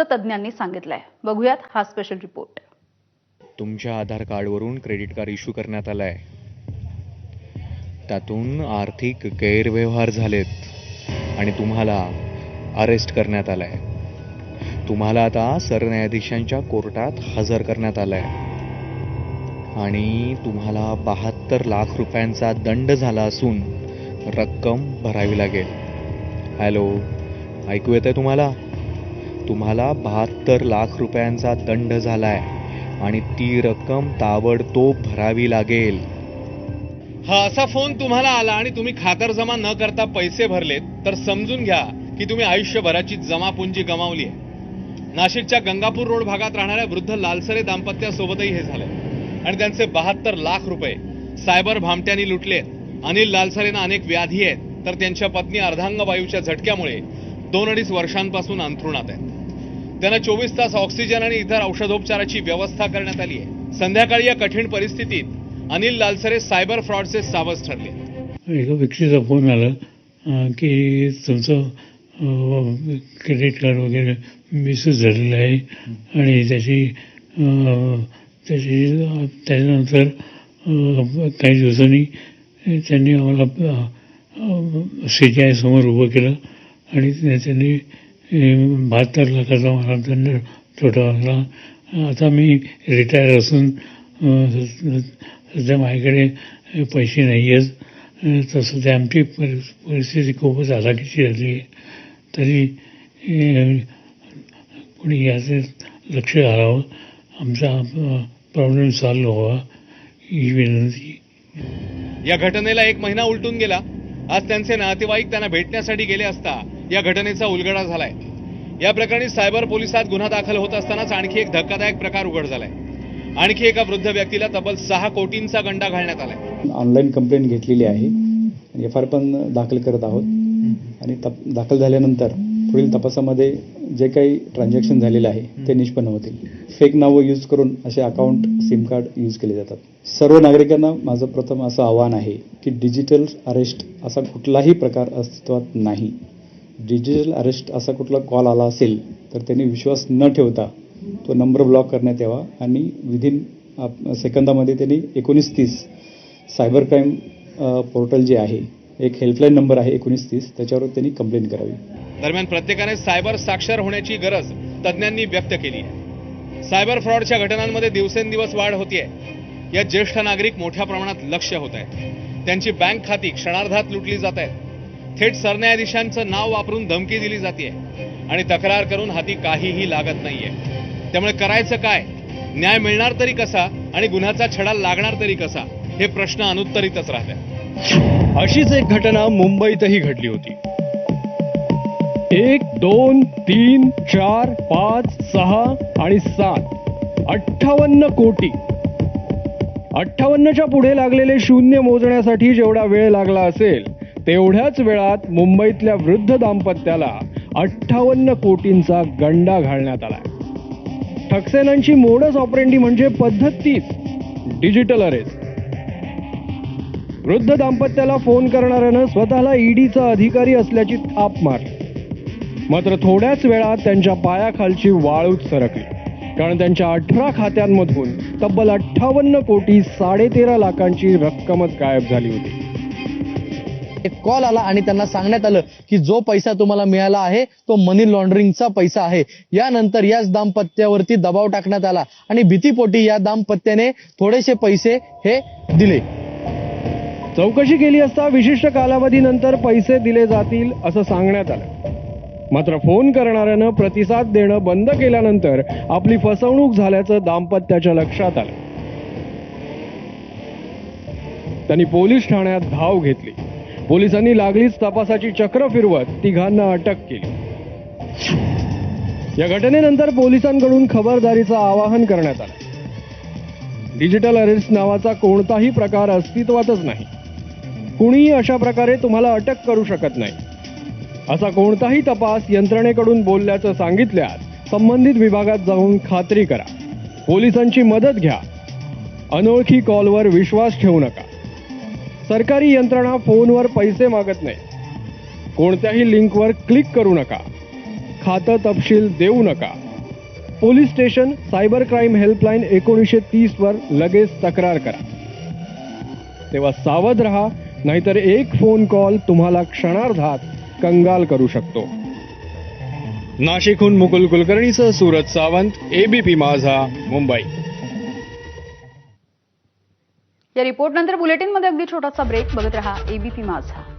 असं तज्ज्ञांनी सांगितलंय. बघूयात हा स्पेशल रिपोर्ट तुमच्या आधार कार्डवरून क्रेडिट कार्ड इश्यू करण्यात आलं आहे त्यातून आर्थिक गैरव्यवहार झालेत आणि तुम्हाला अरेस्ट करण्यात आलं आहे तुम्हाला आता सरन्यायाधीशांच्या कोर्टात हजर करण्यात आलं आहे आणि तुम्हाला बहात्तर लाख रुपयांचा दंड झाला असून रक्कम भरावी लागेल. हॅलो ऐकू येतंय तुम्हाला? तुम्हाला बहात्तर लाख रुपयांचा दंड झालाय आणि ती रक्कम ताबडतोब भरावी लागेल. हा असा फोन तुम्हाला आला आणि तुम्ही खातर जमा न करता पैसे भरलेत तर समजून घ्या की तुम्ही आयुष्यभराची जमापुंजी गमावली आहे. नाशिकच्या गंगापूर रोड भागात राहणाऱ्या वृद्ध लालसरे दाम्पत्यासोबतही हे झालंय. आणि त्यांचे बहात्तर लाख रुपये सायबर भामट्यांनी लुटलेत. अनिल लालसरेंना अनेक व्याधी आहेत तर त्यांच्या पत्नी अर्धांग वायूच्या झटक्यामुळे दोन अडीच वर्षांपासून अंथरुणात आहेत. त्यांना चोवीस तास ऑक्सिजन आणि इतर औषधोपचाराची व्यवस्था करण्यात आली आहे. संध्याकाळी या कठीण परिस्थितीत अनिल लालसरे सायबर फ्रॉडचे सावज ठरले. एका व्यक्तीचा फोन आला की तुमचं क्रेडिट कार्ड वगैरे मिसयूज झालेलं आहे आणि त्याची त्याची त्याच्यानंतर काही दिवसांनी त्यांनी आम्हाला सी टी आय समोर उभं केलं आणि त्यांनी बहात्तर लाखाचा मला दंड ठोठावला आता मी रिटायर असून सध्या माझ्याकडे पैसे नाही आहेत तर सध्या आमची परिस्थिती खूपच हलाखीची झाली आहे तरी कोणी याचे लक्ष घालावं आमचा प्रॉब्लेम सॉल्व्ह व्हावा ही विनंती या घटनेला एक महिना उलटून गेला. आज त्यांचे नातेवाईक त्यांना भेटण्यासाठी गेले असता. या घटनेचा उलगडा झालाय. या प्रकरणी सायबर पोलिसात गुन्हा दाखल होत असतानाच आणखी एक धक्कादायक प्रकार उघड झालाय. आणखी एका वृद्ध व्यक्तीला तब्बल सहा कोटींचा गंडा घालण्यात आलाय. ऑनलाईन कंप्लेंट घेतलेली आहे. एफ आर पण दाखल करत आहोत. आणि तप दाखल झाल्यानंतर पुढील तपासामध्ये जे काही ट्रान्झॅक्शन झालेलं आहे ते निष्पन्न होतील. फेक नावं यूज करून असे अकाउंट सिम कार्ड यूज केले जातात. सर्व नागरिकांना माझं प्रथम असं आव्हान आहे की डिजिटल अरेस्ट असा कुठलाही प्रकार अस्तित्वात नाही. डिजिटल अरेस्ट असा कुठला कॉल आला असेल तर त्यांनी विश्वास न ठेवता तो नंबर ब्लॉक करण्यात यावा आणि विदिन सेकंदामध्ये त्यांनी एकोणीस तीस सायबर क्राईम पोर्टल जे आहे एक हेल्पलाईन नंबर आहे एकोणीस तीस त्याच्यावर त्यांनी कंप्लेंट करावी. दरम्यान प्रत्येकाने सायबर साक्षर होण्याची गरज तज्ज्ञांनी व्यक्त केली आहे. सायबर फ्रॉडच्या घटनांमध्ये दिवसेंदिवस वाढ होतीये. या ज्येष्ठ नागरिक मोठ्या प्रमाणात लक्ष होत आहेत. त्यांची बँक खाती क्षणार्धात लुटली जात आहेत. थेट सरन्यायाधीशांचं नाव वापरून धमकी दिली जाते आणि तक्रार करून हाती काहीही लागत नाहीये. त्यामुळे करायचं काय? न्याय मिळणार तरी कसा आणि गुन्ह्याचा छडा लागणार तरी कसा? हे प्रश्न अनुत्तरितच राहतात अशीच एक घटना मुंबईतही घडली होती. एक दोन तीन चार पाच सहा आणि सात. अठ्ठावन्न कोटी. अठ्ठावन्नच्या पुढे लागलेले शून्य मोजण्यासाठी जेवढा वेळ लागला असेल तेवढ्याच वेळात मुंबईतल्या वृद्ध दाम्पत्याला अठ्ठावन्न कोटींचा गंडा घालण्यात आला ठकसेनांची मोडस ऑपरेंडी म्हणजे पद्धत तीच डिजिटल अरेस्ट वृद्ध दाम्पत्याला फोन करणाऱ्यानं स्वतःला ईडीचा अधिकारी असल्याची थाप मारली. मात्र थोड्याच वेळात त्यांच्या पायाखालची वाळूच सरकली. कारण त्यांच्या अठरा खात्यांमधून तब्बल अठ्ठावन्न कोटी साडेतेरा लाखांची रक्कमच गायब झाली होती. एक कॉल आला आणि त्यांना सांगण्यात आलं की जो पैसा तुम्हाला मिळाला आहे तो मनी लॉन्ड्रिंगचा पैसा आहे. यानंतर याच दाम्पत्यावरती दबाव टाकण्यात आला आणि भीतीपोटी या दाम्पत्याने थोडेसे पैसे हे दिले. चौकशी केली असता विशिष्ट कालावधीनंतर पैसे दिले जातील असं सांगण्यात आलं. मात्र फोन करणाऱ्यानं प्रतिसाद देणं बंद केल्यानंतर आपली फसवणूक झाल्याचं दाम्पत्याच्या लक्षात आलं. त्यांनी पोलीस ठाण्यात धाव घेतली. पोलिसांनी लागलीच तपासाची चक्र फिरवत तिघांना अटक केली. या घटनेनंतर पोलिसांकडून खबरदारीचं आवाहन करण्यात आलं. डिजिटल अरेस्ट नावाचा कोणताही प्रकार अस्तित्वातच नाही. कुणीही अशा प्रकारे तुम्हाला अटक करू शकत नाही. असा कोणताही तपास यंत्रणेकडून बोलल्याचं सांगितल्यास संबंधित विभागात जाऊन खात्री करा. पोलिसांची मदत घ्या. अनोळखी कॉलवर विश्वास ठेवू नका. सरकारी यंत्रणा फोनवर पैसे मागत नाही. कोणत्याही लिंकवर क्लिक करू नका. खातं तपशील देऊ नका. Police station cyber crime helpline एकोणीसशे तीसवर लगेच तक्रार करा. तेव्हा सावध रहा नाहीतर एक फोन कॉल तुम्हाला क्षणार्धात कंगाल करू शकतो. नाशिकहून मुकुल कुलकर्णीसह सूरज सावंत एबीपी माझा मुंबई. या रिपोर्टनंतर बुलेटिनमध्ये अगदी छोटासा ब्रेक. बघत रहा एबीपी माझा.